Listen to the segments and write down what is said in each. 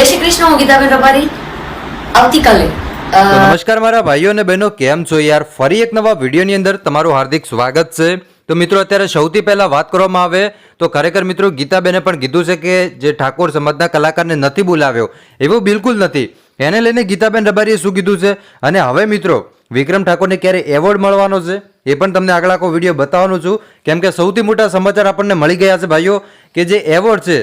જય શ્રી કૃષ્ણ, હું ગીતાબેન રબારી આવતીકાલે નમસ્કાર મારા ભાઈઓ અને બહેનો, કેમ છો યાર? ફરી એક નવા વિડીયોની અંદર તમારું હાર્દિક સ્વાગત છે. તો મિત્રો, અત્યારે સૌથી પહેલાં વાત કરવામાં આવે તો ખરેખર મિત્રો, ગીતાબેને પણ કીધું છે કે જે ઠાકોર સમાજના કલાકારને નથી બોલાવ્યો, એવું બિલકુલ નથી. એને લઈને ગીતાબેન રબારીએ શું કીધું છે? અને હવે મિત્રો, વિક્રમ ઠાકોરને ક્યારે એવોર્ડ મળવાનો છે, એ પણ તમને આગળ આખો વીડિયો બતાવવાનું છું. કેમ કે સૌથી મોટા સમાચાર આપણને મળી ગયા છે ભાઈઓ, કે જે એવોર્ડ છે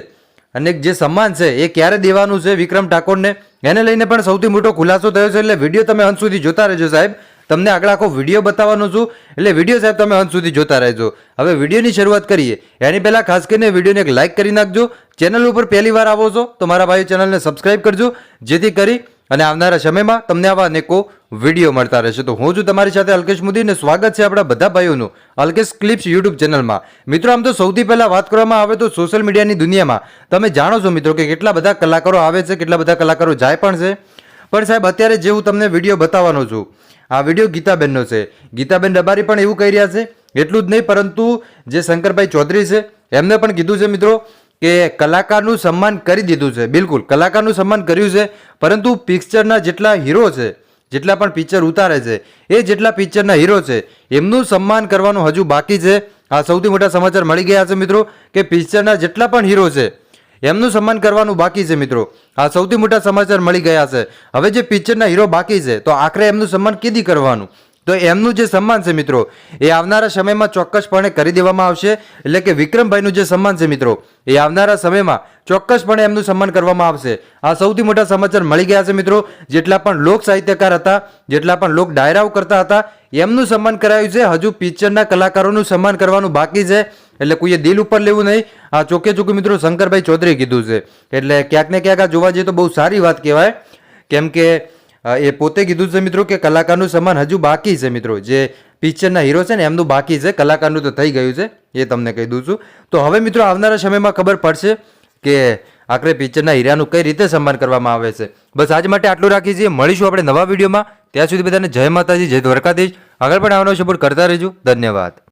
અને જે સન્માન છે, એ ક્યારે દેવાનું છે વિક્રમ ઠાકોરને? એને લઈને પણ સૌથી મોટો ખુલાસો થયો છે, એટલે વીડિયો તમે અંત સુધી જોતા રહેજો સાહેબ. તમને આગળ આખો વીડિયો બતાવવાનો છું, એટલે વીડિયો સાહેબ તમે અંત સુધી જોતા રહેજો. હવે વિડીયોની શરૂઆત કરીએ. એની પહેલાં ખાસ કરીને વિડીયોને એક લાઇક કરી નાખજો. ચેનલ ઉપર પહેલી વાર આવો છો, તો મારા ભાઈ ચેનલને સબસ્ક્રાઇબ કરજો. જેથી કરી અને આવનારા સમયમાં તમને આવા અનેકો વીડિયો મળતા રહેશે. તો હું છું તમારી સાથે અલ્કેશ મોદીને સ્વાગત છે આપણા બધા ભાઈઓનું અલ્કેશ ક્લિપ્સ યુટ્યુબ ચેનલમાં. મિત્રો, આમ તો સૌથી પહેલાં વાત કરવામાં આવે તો સોશિયલ મીડિયાની દુનિયામાં. તમે જાણો છો મિત્રો કે કેટલા બધા કલાકારો આવે છે, કેટલા બધા કલાકારો જાય પણ છે. પણ સાહેબ, અત્યારે જે હું તમને વીડિયો બતાવવાનો છું, આ વીડિયો ગીતાબેનનો છે. ગીતાબેન રબારી પણ એવું કહી રહ્યા છે, એટલું જ નહીં, પરંતુ જે શંકરભાઈ ચૌધરી છે, એમને પણ કીધું છે મિત્રો કે કલાકારનું સન્માન કરી દીધું છે. બિલકુલ, કલાકારનું સન્માન કર્યું છે, પરંતુ પિક્ચરના જેટલા હીરો છે, જેટલા પણ પિક્ચર ઉતારે છે, એ જેટલા પિક્ચરના હીરો છે, એમનું સન્માન કરવાનું હજુ બાકી છે. આ સૌથી મોટા સમાચાર મળી ગયા છે મિત્રો, કે પિક્ચરના જેટલા પણ હીરો છે, એમનું સન્માન કરવાનું બાકી છે મિત્રો. આ સૌથી મોટા સમાચાર મળી ગયા છે. હવે જે પિક્ચરના હીરો બાકી છે, તો આખરે એમનું સન્માન કીધી કરવાનું? તો એમનું જે સન્માન છે મિત્રો, એ આવનારા સમયમાં ચોક્કસપણે કરી દેવામાં આવશે. એટલે કે વિક્રમભાઈનું જે સન્માન છે મિત્રો, એ આવનારા સમયમાં ચોક્કસપણે એમનું સન્માન કરવામાં આવશે. આ સૌથી મોટા સમાચાર મળી ગયા છે મિત્રો, જેટલા પણ લોક સાહિત્યકાર હતા, જેટલા પણ લોક ડાયરાઓ કરતા હતા, એમનું સન્માન કરાયું છે. હજુ પિક્ચરના કલાકારોનું સન્માન કરવાનું બાકી છે. એટલે કોઈએ દિલ ઉપર લેવું નહીં. આ ચોકે ચોખ્ખું મિત્રો શંકરભાઈ ચૌધરીએ કીધું છે. એટલે ક્યાંક ને ક્યાંક આ જોવા જઈએ તો બહુ સારી વાત કહેવાય. કેમ કે એ પોતે કીધું છે મિત્રો કે કલાકારનું સમાન હજુ બાકી છે મિત્રો. જે પિક્ચરના હીરો છે ને, એમનું બાકી છે. કલાકારનું તો થઈ ગયું છે, એ તમને કહી દઉં છું. તો હવે મિત્રો આવનારા સમયમાં ખબર પડશે કે આખરે પિક્ચરના હીરાનું કઈ રીતે સન્માન કરવામાં આવે છે. બસ આજ માટે આટલું રાખી છીએ. મળીશું આપણે નવા વિડીયોમાં. ત્યાં સુધી બધાને જય માતાજી, જય દ્વારકાધીશ. આગળ પણ આવવાનો સપોર્ટ કરતા રહેજો. ધન્યવાદ.